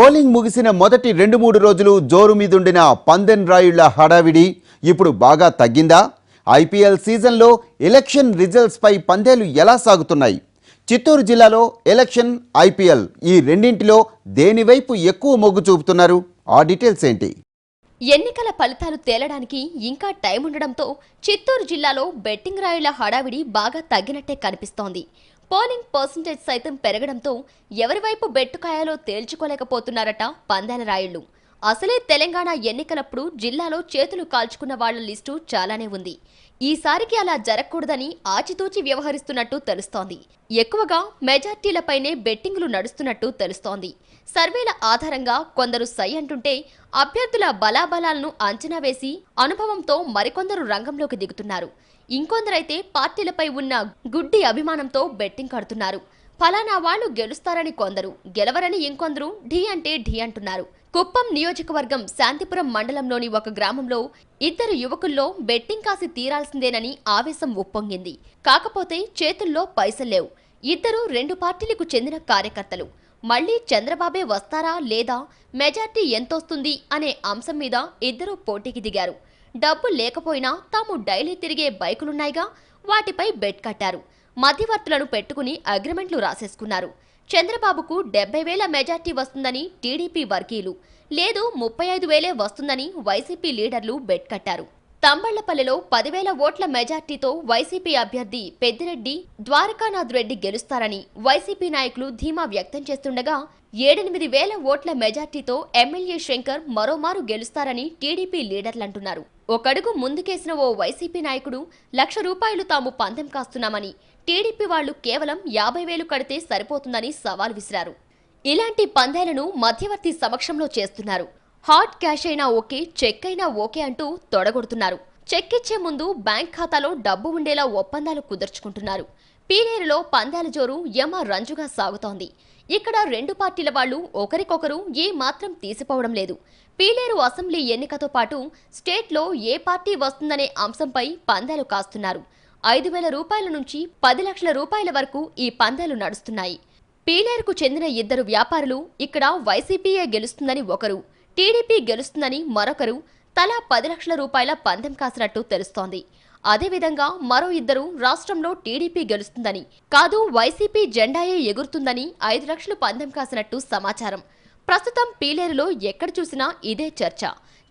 Polling ముగిసిన మొదటి రెండు మూడు రోజులు జోరు మీదుండిన పందెన్ రాయుళ్ళ హడావిడి ఇప్పుడు బాగా తగ్గిందా? ఐపీఎల్ సీజన్లో ఎలక్షన్ రిజల్ట్స్పై పందేలు ఎలా సాగుతున్నాయి? చిత్తూరు జిల్లాలో ఎలక్షన్ ఐపీఎల్ ఈ రెండింటిలో దేనివైపు ఎక్కువ మొగ్గు చూపుతున్నారు? ఆ డీటెయిల్స్ ఏంటి? ఎన్నికల ఫలితాలు తేలడానికి ఇంకా టైం ఉండడంతో చిత్తూరు జిల్లాలో బెట్టింగ్ రాయుల హడావిడి బాగా తగ్గినట్టే కనిపిస్తోంది. పోలింగ్ పర్సంటేజ్ సైతం పెరగడంతో ఎవరి వైపు బెట్టుకాయాలో తేల్చుకోలేకపోతున్నారట పందాల రాయుళ్ళు అసలే తెలంగాణ ఎన్నికలప్పుడు జిల్లాలో చేతులు కాల్చుకున్న వాళ్ళ లిస్టు చాలానే ఉంది. ఈసారికి అలా జరగకూడదని ఆచితూచి వ్యవహరిస్తున్నట్టు తెలుస్తోంది. ఎక్కువగా మెజార్టీలపైనే బెట్టింగులు నడుస్తున్నట్టు తెలుస్తోంది. సర్వేల ఆధారంగా కొందరు సై అంటుంటే అభ్యర్థుల బలాబలాలను అంచనా వేసి అనుభవంతో మరికొందరు రంగంలోకి దిగుతున్నారు. ఇంకొందరైతే పార్టీలపై ఉన్న గుడ్డి అభిమానంతో బెట్టింగ్ కడుతున్నారు. ఫలానా వాళ్ళు గెలుస్తారని కొందరు గెలవరని ఇంకొందరు ఢీ అంటే ఢీ అంటున్నారు. కుప్పం నియోజకవర్గం శాంతిపురం మండలంలోని ఒక గ్రామంలో ఇద్దరు యువకుల్లో బెట్టింగ్ కాసి తీరాల్సిందేనని ఆవేశం ఉప్పొంగింది. కాకపోతే చేతుల్లో పైసల్లేవు ఇద్దరు రెండు పార్టీలకు చెందిన కార్యకర్తలు. మళ్ళీ చంద్రబాబే వస్తారా లేదా మెజార్టీ ఎంతొస్తుంది అనే అంశం మీద ఇద్దరూ పోటీకి దిగారు. డబ్బు లేకపోయినా తాము డైలీ తిరిగే బైకులున్నాయిగా వాటిపై బెట్ కట్టారు. మధ్యవర్తులను పెట్టుకుని అగ్రిమెంట్లు రాసేసుకున్నారు. చంద్రబాబుకు డెబ్బై వేల మెజార్టీ వస్తుందని టీడీపీ వర్గీయులు లేదు ముప్పై ఐదు వేలే వస్తుందని వైసీపీ లీడర్లు బెట్ కట్టారు. తంబళ్ళపల్లిలో పదివేల ఓట్ల మెజార్టీతో వైసీపీ అభ్యర్థి పెద్దిరెడ్డి ద్వారకానాథ్ రెడ్డి గెలుస్తారని వైసీపీ నాయకులు ధీమా వ్యక్తం చేస్తుండగా ఏడెనిమిది వేల ఓట్ల మెజార్టీతో ఎమ్మెల్యే శంకర్ మరోమారు గెలుస్తారని టీడీపీ లీడర్లంటున్నారు. ఒకడుగు ముందుకేసిన ఓ వైసీపీ నాయకుడు లక్ష రూపాయలు తాము పందెం కాస్తున్నామని టీడీపీ వాళ్ళు కేవలం యాభై వేలు కడితే సరిపోతుందని సవాల్ విసిరారు. ఇలాంటి పందేలను మధ్యవర్తి సమక్షంలో చేస్తున్నారు. హాట్ క్యాష్ అయినా ఓకే చెక్ అయినా ఓకే అంటూ తొడగొడుతున్నారు. చెక్ ఇచ్చే ముందు బ్యాంక్ ఖాతాలో డబ్బు ఉండేలా ఒప్పందాలు కుదుర్చుకుంటున్నారు. పీలేరులో పందాల జోరు యమ రంజుగా సాగుతోంది. ఇక్కడ రెండు పార్టీల వాళ్ళు ఒకరికొకరు ఏ మాత్రం తీసిపోవడం లేదు. పీలేరు అసెంబ్లీ ఎన్నికతో పాటు స్టేట్లో ఏ పార్టీ వస్తుందనే అంశంపై పందాలు కాస్తున్నారు. ఐదు వేల రూపాయల నుంచి పది లక్షల రూపాయల వరకు ఈ పందాలు నడుస్తున్నాయి. పీలేరుకు చెందిన ఇద్దరు వ్యాపారులు ఇక్కడ వైసీపీఏ గెలుస్తుందని ఒకరు టీడీపీ గెలుస్తుందని మరొకరు తలా పది లక్షల రూపాయల పందెం కాసినట్టు తెలుస్తోంది. అదేవిధంగా మరో ఇద్దరు రాష్ట్రంలో టీడీపీ గెలుస్తుందని కాదు వైసీపీ జెండాయే ఎగురుతుందని ఐదు లక్షలు పందెం కాసినట్టు సమాచారం. ప్రస్తుతం పీలేరులో ఎక్కడ చూసినా ఇదే చర్చ.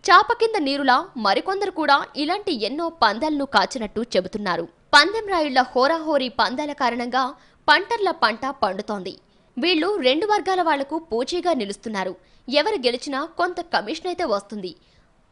చాప కింద నీరులా మరికొందరు కూడా ఇలాంటి ఎన్నో పందాలను కాచినట్టు చెబుతున్నారు. పందెం రాయుళ్ళ హోరాహోరీ పందాల కారణంగా పంటర్ల పంట పండుతోంది. వీళ్ళు రెండు వర్గాల వాళ్ళకు పూచీగా నిలుస్తున్నారు. ఎవరు గెలిచినా కొంత కమిషన్ అయితే వస్తుంది.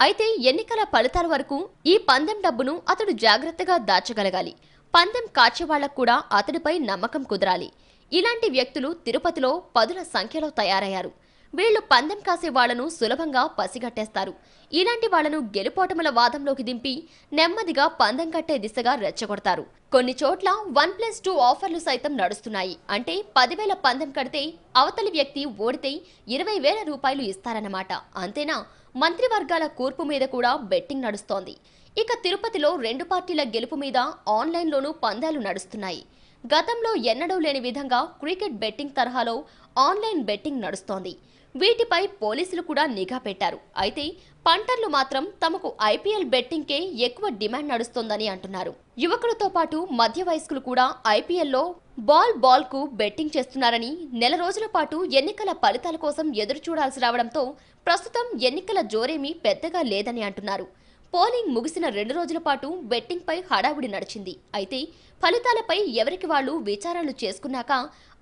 అయితే ఎన్నికల ఫలితాల వరకు ఈ పందెం డబ్బును అతడు జాగ్రత్తగా దాచగలగాలి. పందెం కాచేవాళ్ళకు కూడా అతడిపై నమ్మకం కుదరాలి. ఇలాంటి వ్యక్తులు తిరుపతిలో పదుల సంఖ్యలో తయారయ్యారు. వీళ్ళు పందెం కాసే వాళ్ళను సులభంగా పసిగట్టేస్తారు. ఇలాంటి వాళ్ళను గెలుపోటముల వాదంలోకి దింపి నెమ్మదిగా పందెం కట్టే దిశగా రెచ్చగొడతారు. కొన్ని చోట్ల వన్ ప్లస్ టూ ఆఫర్లు సైతం నడుస్తున్నాయి. అంటే పదివేల పందెం కడితే అవతలి వ్యక్తి ఓడితే ఇరవై వేల రూపాయలు ఇస్తారన్నమాట. అంతేనా? మంత్రివర్గాల కూర్పు మీద కూడా బెట్టింగ్ నడుస్తోంది. ఇక తిరుపతిలో రెండు పార్టీల గెలుపు మీద ఆన్లైన్లోనూ పందాలు నడుస్తున్నాయి. గతంలో ఎన్నడూ లేని విధంగా క్రికెట్ బెట్టింగ్ తరహాలో ఆన్లైన్ బెట్టింగ్ నడుస్తోంది. వీటిపై పోలీసులు కూడా నిఘా పెట్టారు. అయితే పంటర్లు మాత్రం తమకు ఐపీఎల్ బెట్టింగ్కే ఎక్కువ డిమాండ్ నడుస్తోందని అంటున్నారు. యువకులతో పాటు మధ్య వయస్కులు కూడా ఐపీఎల్లో బాల్ బాల్కు బెట్టింగ్ చేస్తున్నారని నెల రోజుల పాటు ఎన్నికల ఫలితాల కోసం ఎదురు చూడాల్సి రావడంతో ప్రస్తుతం ఎన్నికల జోరేమీ పెద్దగా లేదని అంటున్నారు. పోలింగ్ ముగిసిన రెండు రోజుల పాటు బెట్టింగ్ పై హడావుడి నడిచింది. అయితే ఫలితాలపై ఎవరికి వాళ్ళు విచారాలు చేసుకున్నాక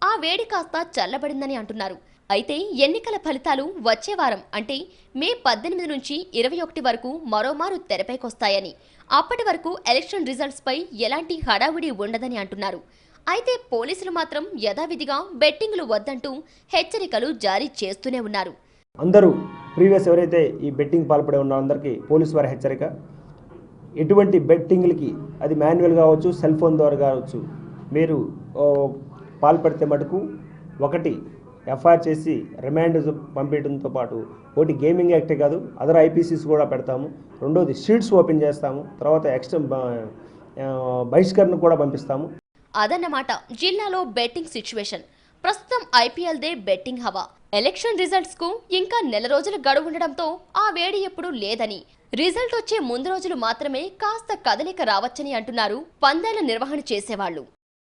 ఆ వేడి కాస్త చల్లబడిందని అంటున్నారు. అయితే ఎన్నికల ఫలితాలు వచ్చే వారం అంటే మే పద్దెనిమిది నుంచి ఇరవై ఒకటి వరకు మరోమారు తెరపైకొస్తాయని అప్పటి వరకు ఎలక్షన్ రిజల్ట్స్ పై ఎలాంటి హడావుడి ఉండదని అంటున్నారు. అయితే పోలీసులు మాత్రం యథావిధిగా బెట్టింగ్లు వద్దంటూ హెచ్చరికలు జారీ చేస్తూనే ఉన్నారు. అందరూ ప్రీవియస్ ఎవరైతే ఈ బెట్టింగ్ పాల్పడే ఉన్న అందరికీ పోలీసు వారి హెచ్చరిక. ఎటువంటి బెట్టింగ్లకి అది మాన్యువల్ కావచ్చు సెల్ ఫోన్ ద్వారా కావచ్చు మీరు పాల్పడితే మటుకు ఒకటి ఎఫ్ఐఆర్ చేసి రిమాండ్ పంపించడంతో పాటు ఒకటి గేమింగ్ యాక్టే కాదు అదర్ ఐపీసీస్ కూడా పెడతాము. రెండోది షీట్స్ ఓపెన్ చేస్తాము. తర్వాత ఎక్స్ట్రా బహిష్కరణ కూడా పంపిస్తాము. అదన్నమాట జిల్లాలో బెట్టింగ్ సిచ్యువేషన్. ప్రస్తుతం ఐపీఎల్ దే బెట్టింగ్ హవా. ఎలక్షన్ రిజల్ట్స్కు ఇంకా నెల రోజులు గడువు ఉండడంతో ఆ వేడి ఎప్పుడూ లేదని. రిజల్ట్ వచ్చే ముందు రోజులు మాత్రమే కాస్త కదలిక రావచ్చని అంటున్నారు పందాల నిర్వహణ చేసేవాళ్ళు